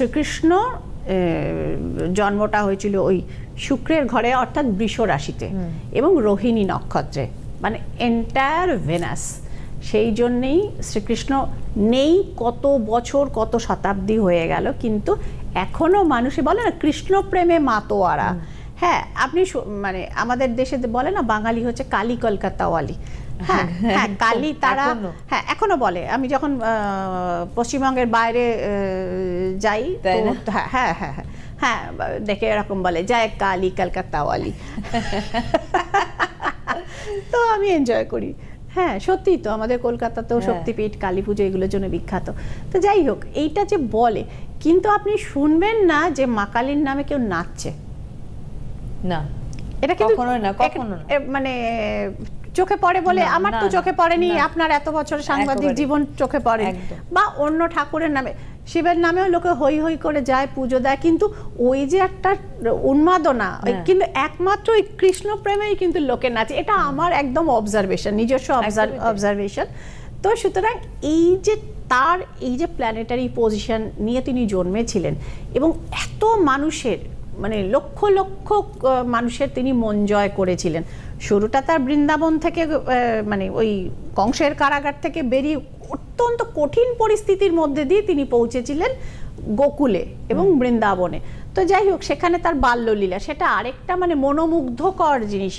শ্রীকৃষ্ণ জন্মটা হয়েছিল ওই শুক্রের ঘরে অর্থাৎ বৃষ রাশিতে এবং রোহিণী নক্ষত্রে মানে এন্টায়ার ভেনাস সেই জন্যেই শ্রীকৃষ্ণ নেই কত বছর কত শতাব্দী হয়ে গেল কিন্তু এখনও মানুষে বলে না কৃষ্ণ প্রেমে মাতোয়ারা। হ্যাঁ আপনি মানে আমাদের দেশে বলে না বাঙালি হচ্ছে কালী কলকাতাওয়ালি। হ্যাঁ হ্যাঁ কালী তারা। হ্যাঁ এখনও বলে। আমি যখন পশ্চিমবঙ্গের বাইরে যাই? হ্যাঁ হ্যাঁ হ্যাঁ হ্যাঁ, দেখে এরকম বলে যায় কালী কলকাতাওয়ালি তো আমি এনজয় করি। হ্যাঁ সত্যি তো আমাদের কলকাতাতেও। শক্তিপীঠ কালী পুজো এগুলোর জন্য বিখ্যাত। তো যাই হোক এইটা যে বলে কিন্তু আপনি শুনবেন না যে মা কালীর নামে কেউ নাচছে। না। এটা কিন্তু না, কখনো মানে চোখে পড়ে বলে আমার তো চোখে পড়েনি আপনার এত বছর সাংবাদিক জীবন চোখে পড়ে বা অন্য ঠাকুরের নামে শিবের নামেও লোকে হই হই করে যায় পুজো দেয় কিন্তু ওই যে একটা উন্মাদনা হ্যাঁ। কিন্তু একমাত্র ওই কৃষ্ণ প্রেমেই কিন্তু লোকে নাচে। এটা আমার একদম অবজারভেশন নিজস্ব অবজারভেশন তো সুতরাং এই যে তার এই যে প্ল্যানেটারি পজিশন নিয়ে তিনি জন্মেছিলেন এবং এত মানুষের মানে লক্ষ লক্ষ মানুষের তিনি মন জয় করেছিলেন। শুরুটা তার বৃন্দাবন থেকে মানে ওই কংসের কারাগার থেকে বেরিয়ে অত্যন্ত কঠিন পরিস্থিতির মধ্যে দিয়ে তিনি পৌঁছেছিলেন গোকুলে এবং বৃন্দাবনে। তো যাই হোক সেখানে তার বাল্যলীলা। সেটা আরেকটা মানে মনোমুগ্ধকর জিনিস।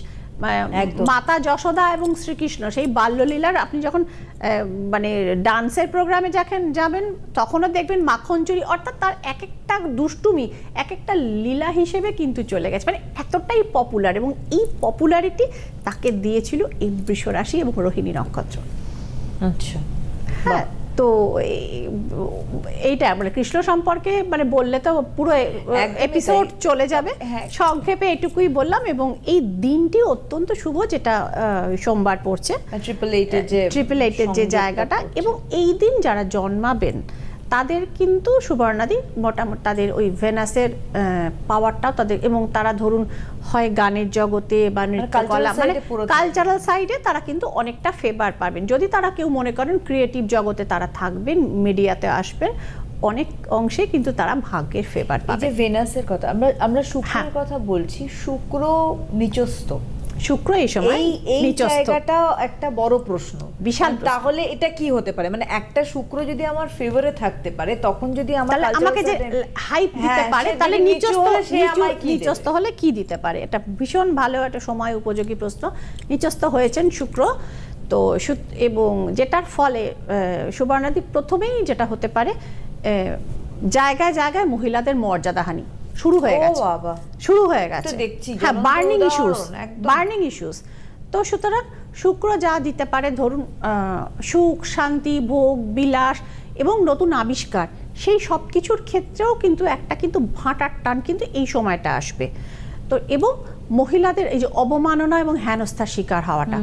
মাতা যশোদা এবং শ্রীকৃষ্ণ সেই বাল্যলীলার আপনি যখন মানে ডান্সের প্রোগ্রামে যখন যাবেন তখনও দেখবেন মাখন চুরি অর্থাৎ তার এক একটা দুষ্টুমি এক একটা লীলা হিসেবে কিন্তু চলে গেছে। মানে এতটাই পপুলার এবং এই পপুলারিটি তাকে দিয়েছিল এই বৃষরাশি এবং রোহিণী নক্ষত্র। আচ্ছা। হ্যাঁ। তো এই- এইটা মানে কৃষ্ণ সম্পর্কে মানে বললে তো পুরো এপিসোড চলে যাবে। হ্যাঁ। সংক্ষেপে এটুকুই বললাম এবং এই দিনটি অত্যন্ত শুভ যেটা সোমবার পড়ছে। ট্রিপল এইটের যে ট্রিপল এইটের যে জায়গাটা এবং এই দিন যারা জন্মাবেন তাদের কিন্তু সুবর্ণাদি মোটামুটি তাদের ওই ভেনাসের পাওয়ারটাও তাদের এবং তারা ধরুন হয় গানের জগতে বা নৃত্যকলা মানে এ পুরো কালচারাল সাইডে তারা কিন্তু অনেকটা ফেভার পাবেন। যদি তারা কেউ মনে করেন ক্রিয়েটিভ জগতে তারা থাকবেন মিডিয়াতে আসবেন অনেক অংশে কিন্তু তারা ভাগ্যের ফেভার পাবে যে ভেনাসের কথা আমরা আমরা শুক্রের হ্যাঁ। কথা বলছি শুক্র নিচস্থ শুক্র এই সময় এই জায়গাটা একটা বড় প্রশ্ন। বিশাল তাহলে এটা কি হতে পারে? মানে একটা শুক্র যদি আমার ফেভারে থাকতে পারে তখন যদি আমার আমাকে যে হাইপ দিতে হ্যাঁ, পারে তাহলে নিচস্থ হলে কি নিচস্থ হলে কি দিতে পারে? এটা ভীষণ ভালো একটা সময় উপযোগী প্রশ্ন। নিচস্থ হয়েছেন শুক্র। তো এবং যেটার ফলে সুবর্ণাদি প্রথমেই যেটা হতে পারে জায়গায় জায়গায় মহিলাদের মর্যাদাহানি। শুরু হয়ে গেছে। শুরু হয়ে গেছে। হ্যাঁ বার্নিং ইস্যুস বার্নিং ইস্যুস তো সুতরাং শুক্র যা দিতে পারে ধরুন আহ, সুখ শান্তি ভোগ বিলাস এবং নতুন আবিষ্কার সেই সব কিছুর ক্ষেত্রেও কিন্তু একটা কিন্তু ভাঁটার টান কিন্তু এই সময়টা আসবে। তো এবং মহিলাদের এই যে অবমাননা এবং হেনস্থার শিকার হওয়াটা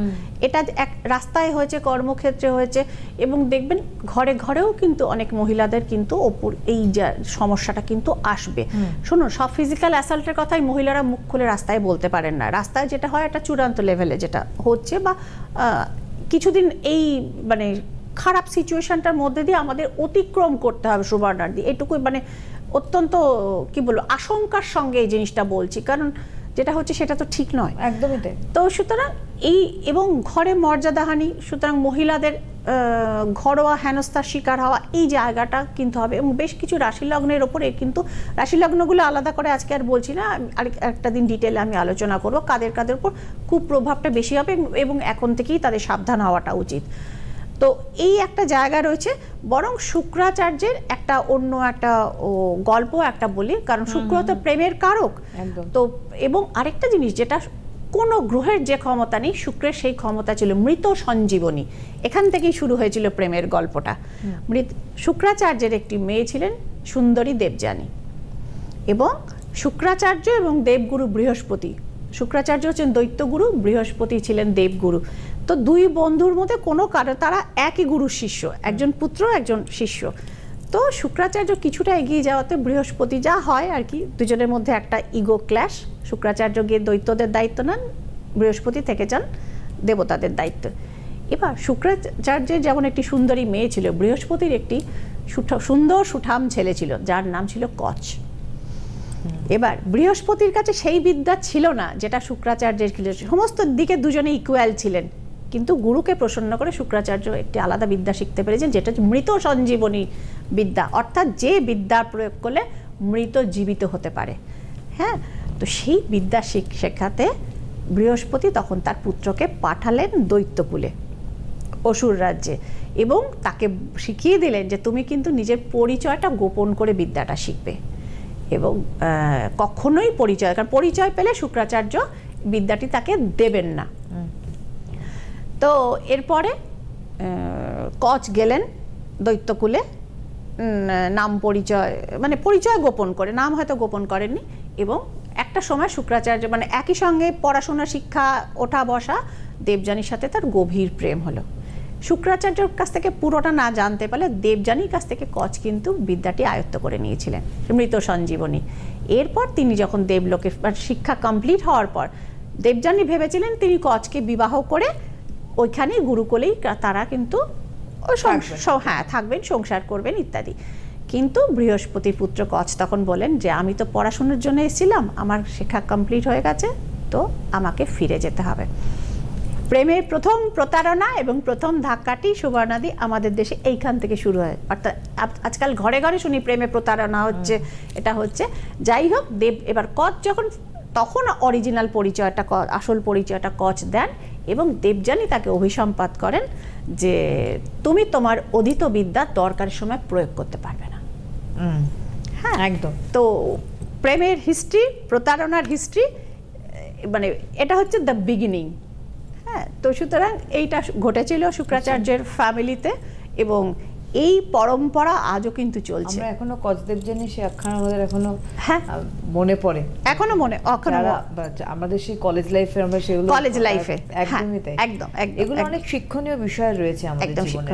এটা এক রাস্তায় হয়েছে কর্মক্ষেত্রে হয়েছে এবং দেখবেন ঘরে ঘরেও কিন্তু অনেক মহিলাদের কিন্তু ওপর এই যে সমস্যাটা কিন্তু আসবে। শুনুন সব ফিজিক্যাল অ্যাসাল্টের কথাই মহিলারা মুখ খুলে রাস্তায় বলতে পারেন না। রাস্তায় যেটা হয় একটা চূড়ান্ত লেভেলে যেটা হচ্ছে বা কিছুদিন এই মানে খারাপ সিচুয়েশনটার মধ্যে দিয়ে আমাদের অতিক্রম করতে হবে সুবর্ণার্দি এটুকুই মানে অত্যন্ত কি বলব আশঙ্কার সঙ্গে এই জিনিসটা বলছি। কারণ যেটা হচ্ছে সেটা তো ঠিক নয়। একদমই তাই। তো সুতরাং এই এবং ঘরে মর্যাদাহানি সুতরাং মহিলাদের ঘরোয়া হেনস্থার শিকার হওয়া এই জায়গাটা কিন্তু হবে এবং বেশ কিছু রাশি লগ্নের ওপরে কিন্তু রাশি লগ্নগুলো আলাদা করে আজকে আর বলছি না আর একটা দিন ডিটেলে আমি আলোচনা করব কাদের কাদের উপর খুব প্রভাবটা বেশি হবে এবং এখন থেকেই তাদের সাবধান হওয়াটা উচিত। তো এই একটা জায়গা রয়েছে বরং শুক্রাচার্যের একটা অন্য একটা ও, গল্প একটা বলি কারণ শুক্র তো প্রেমের কারক। তো এবং আরেকটা জিনিস যেটা কোনো গ্রহের যে ক্ষমতা নেই শুক্রের সেই ক্ষমতা ছিল মৃত সঞ্জীবনী। এখান থেকেই শুরু হয়েছিল প্রেমের গল্পটা। মৃত শুক্রাচার্যের একটি মেয়ে ছিলেন সুন্দরী দেবযানী। এবং শুক্রাচার্য এবং দেবগুরু বৃহস্পতি। শুক্রাচার্য হচ্ছেন দৈত্যগুরু বৃহস্পতি ছিলেন দেবগুরু। তো দুই বন্ধুর মধ্যে কোনো কারও তারা একই গুরুর শিষ্য, একজন পুত্র, একজন শিষ্য। তো শুক্রাচার্য কিছুটা এগিয়ে যাওয়াতে বৃহস্পতি যা হয় আর কি, দুজনের মধ্যে একটা ইগো ক্ল্যাশ। শুক্রাচার্য গিয়ে দৈত্যদের দায়িত্ব নেন, বৃহস্পতি থেকে যান দেবতাদের দায়িত্ব। এবার শুক্রাচার্যের যেমন একটি সুন্দরী মেয়ে ছিল, বৃহস্পতির একটি সুন্দর সুঠাম ছেলে ছিল, যার নাম ছিল কচ। এবার বৃহস্পতির কাছে সেই বিদ্যা ছিল না, যেটা শুক্রাচার্যের ছিল। সমস্ত দিকে দুজনে ইকুয়াল ছিলেন। কিন্তু গুরুকে প্রসন্ন করে শুক্রাচার্য একটি আলাদা বিদ্যা শিখতে পেরেছেন, যেটা মৃত সঞ্জীবনী বিদ্যা। অর্থাৎ যে বিদ্যা প্রয়োগ করলে মৃত জীবিত হতে পারে। হ্যাঁ? তো সেই বিদ্যা শিখ- শেখাতে বৃহস্পতি তখন তার পুত্রকে পাঠালেন দৈত্যকুলে, অসুর রাজ্যে, এবং তাকে শিখিয়ে দিলেন যে তুমি কিন্তু নিজের পরিচয়টা গোপন করে বিদ্যাটা শিখবে। এবং কখনোই পরিচয়, কারণ পরিচয় পেলে শুক্রাচার্য বিদ্যাটি তাকে দেবেন না। তো এরপরে কচ গেলেন দৈত্যকুলে নাম পরিচয় মানে পরিচয় গোপন করে, নাম হয়তো গোপন করেননি, এবং একটা সময় শুক্রাচার্য মানে একই সঙ্গে পড়াশোনা, শিক্ষা, ওঠা, বসা, দেবযানীর সাথে তার গভীর প্রেম হলো। শুক্রাচার্যর কাছ থেকে পুরোটা না জানতে পারলে দেবযানীর কাছ থেকে কচ কিন্তু বিদ্যাটি আয়ত্ত করে নিয়েছিলেন, মৃত সঞ্জীবনী। এরপর তিনি যখন দেবলোকে মানে শিক্ষা কমপ্লিট হওয়ার পর, দেবযানী ভেবেছিলেন তিনি কচকে বিবাহ করে ওইখানেই গুরুকুলেই তারা কিন্তু হ্যাঁ থাকবেন সংসার করবেন ইত্যাদি। কিন্তু বৃহস্পতির পুত্র কচ তখন বলেন যে আমি তো পড়াশোনার জন্য এসেছিলাম আমার শিক্ষা কমপ্লিট হয়ে গেছে তো আমাকে ফিরে যেতে হবে। প্রেমের প্রথম প্রতারণা এবং প্রথম ধাক্কাটি সুবর্ণাদি আমাদের দেশে এইখান থেকে শুরু হয়। অর্থাৎ আজকাল ঘরে ঘরে শুনি প্রেমে প্রতারণা হচ্ছে এটা হচ্ছে। যাই হোক দেব এবার কচ যখন তখন অরিজিনাল পরিচয়টা আসল পরিচয়টা কচ দেন। এবং দেবযানী তাকে অভিসম্পাত করেন যে তুমি তোমার অধীত বিদ্যা দরকার সময় প্রয়োগ করতে পারবে না। হ্যাঁ একদম। তো প্রেমের হিস্ট্রি প্রতারণার হিস্ট্রি মানে এটা হচ্ছে দ্য বিগিনিং হ্যাঁ তো সুতরাং এইটা ঘটেছিল শুক্রাচার্যের ফ্যামিলিতে এবং এই পরম্পরা আজও কিন্তু চলছে। আমরা এখনও কচদেব জানি সে আখ্যান আমাদের এখনও হ্যাঁ। মনে পড়ে। এখনও মনে এখনও আমাদের সেই কলেজ লাইফে আমরা সেগুলো কলেজ লাইফে, একদমই হ্যাঁ, তাই। একদম, এগুলো অনেক শিক্ষণীয় বিষয় রয়েছে আমাদের জীবনে।